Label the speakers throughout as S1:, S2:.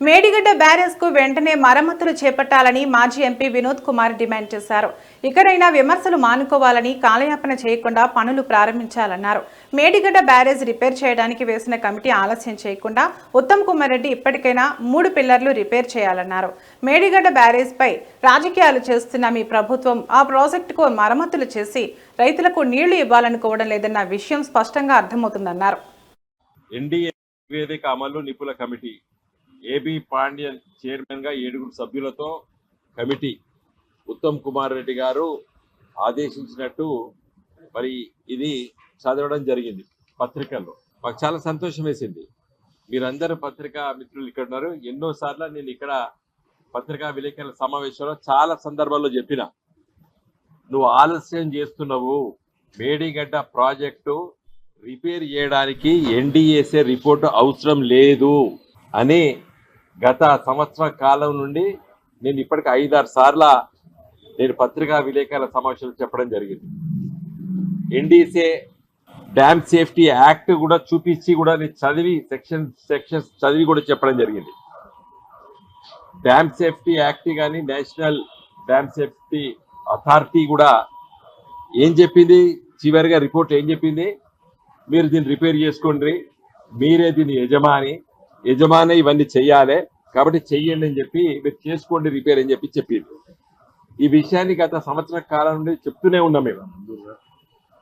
S1: మేడిగడ్డ బ్యారేజ్కు వెంటనే మరమ్మతులు చేపట్టాలని మాజీ ఎంపీ వినోద్ కుమార్ డిమాండ్ చేశారు. ఇకనైనా విమర్శలు మానుకోవాలని కాలయాపన చేయకుండా పనులు ప్రారంభించాలన్నారు. మేడిగడ్డ బ్యారేజ్ రిపేర్ చేయడానికి వేసిన కమిటీ ఆలస్యం చేయకుండా ఉత్తమ్ కుమార్ రెడ్డి ఇప్పటికైనా మూడు పిల్లర్లు రిపేర్ చేయాలన్నారు. మేడిగడ్డ బ్యారేజ్ పై రాజకీయాలు చేస్తున్న మీ ప్రభుత్వం ఆ ప్రాజెక్టుకు మరమ్మతులు చేసి రైతులకు నీళ్ళు ఇవ్వాలనుకోవడం లేదన్న విషయం స్పష్టంగా అర్థమవుతుందన్నారు.
S2: ఎన్డీఏ నివేదిక అమలు కమిటీ ఏబి పాండ్యన్ చైర్మన్గా ఏడుగురు సభ్యులతో కమిటీ ఉత్తమ్ కుమార్ రెడ్డి గారు ఆదేశించినట్టు మరి ఇది చదవడం జరిగింది పత్రికల్లో. మాకు చాలా సంతోషం వేసింది. మీరందరూ పత్రికా మిత్రులు ఇక్కడ ఉన్నారు. ఎన్నో సార్లు నేను ఇక్కడ పత్రికా విలేకరుల సమావేశంలో చాలా సందర్భాల్లో చెప్పిన నువ్వు ఆలస్యం చేస్తున్నావు. మేడిగడ్డ ప్రాజెక్టు రిపేర్ చేయడానికి ఎన్డీఎస్ఏ రిపోర్టు అవసరం లేదు అని గత సంవత్సర కాలం నుండి నేను ఇప్పటికి ఐదారు సార్ల నేను పత్రికా విలేకరుల సమావేశాలు చెప్పడం జరిగింది. ఎన్డీసీ డ్యామ్ సేఫ్టీ యాక్ట్ కూడా చూపించి కూడా నేను చదివి సెక్షన్ సెక్షన్స్ చదివి కూడా చెప్పడం జరిగింది. డ్యామ్ సేఫ్టీ యాక్ట్ కానీ నేషనల్ డ్యామ్ సేఫ్టీ అథారిటీ కూడా ఏం చెప్పింది? చివరిగా రిపోర్ట్ ఏం చెప్పింది? మీరు దీన్ని రిపేర్ చేసుకోండి. మీరే దీని యజమాని. యజమాని ఇవన్నీ చెయ్యాలి. కాబట్టి చెయ్యండి అని చెప్పి మీరు చేసుకోండి రిపేర్ అని చెప్పి చెప్పింది ఈ విషయాన్ని గత సంవత్సర కాలం నుండి చెప్తూనే ఉన్నాం మేము.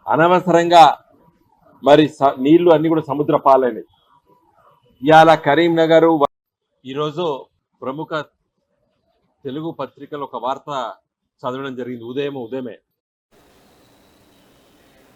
S2: అనవసరంగా మరి స- నీళ్ళు అన్ని కూడా సముద్ర పాలైనవి ఇవాళ కరీంనగర్ ఈరోజు ప్రముఖ తెలుగు పత్రికలు ఒక వార్త చదవడం జరిగింది. ఉదయం ఉదయమే.